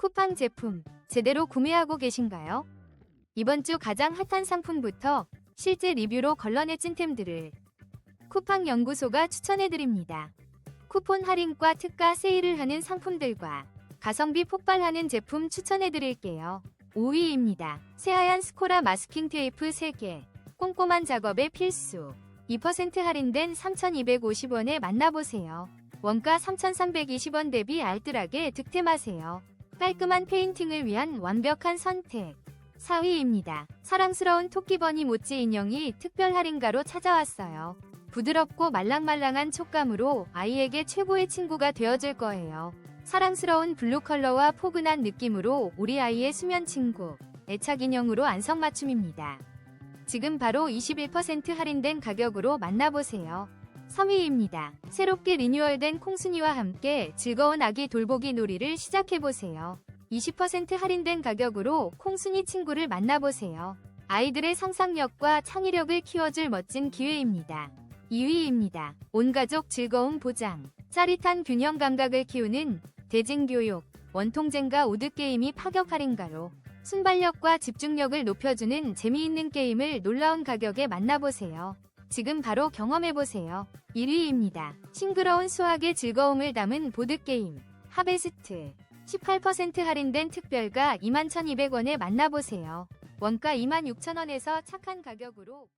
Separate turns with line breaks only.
쿠팡 제품 제대로 구매하고 계신가요? 이번 주 가장 핫한 상품부터 실제 리뷰로 걸러내 찐템들을 쿠팡 연구소가 추천해드립니다. 쿠폰 할인과 특가 세일을 하는 상품들과 가성비 폭발하는 제품 추천해드릴게요. 5위입니다. 새하얀 스코라 마스킹 테이프 3개. 꼼꼼한 작업에 필수. 2% 할인된 3,250원에 만나보세요. 원가 3,320원 대비 알뜰하게 득템하세요. 깔끔한 페인팅을 위한 완벽한 선택. 4위입니다. 사랑스러운 토끼버니 모찌 인형이 특별 할인가로 찾아왔어요. 부드럽고 말랑말랑한 촉감으로 아이에게 최고의 친구가 되어줄 거예요. 사랑스러운 블루 컬러와 포근한 느낌으로 우리 아이의 수면 친구, 애착 인형으로 안성맞춤입니다. 지금 바로 21% 할인된 가격으로 만나보세요. 3위입니다. 새롭게 리뉴얼된 콩순이와 함께 즐거운 아기 돌보기 놀이를 시작해보세요. 20% 할인된 가격으로 콩순이 친구를 만나보세요. 아이들의 상상력과 창의력을 키워줄 멋진 기회입니다. 2위입니다. 온가족 즐거움 보장. 짜릿한 균형 감각을 키우는 대진교육, 원통젠가 우드게임이 파격 할인가로 순발력과 집중력을 높여주는 재미있는 게임을 놀라운 가격에 만나보세요. 지금 바로 경험해보세요. 1위입니다. 싱그러운 수학의 즐거움을 담은 보드게임, 하베스트. 18% 할인된 특별가 21,200원에 만나보세요. 원가 26,000원에서 착한 가격으로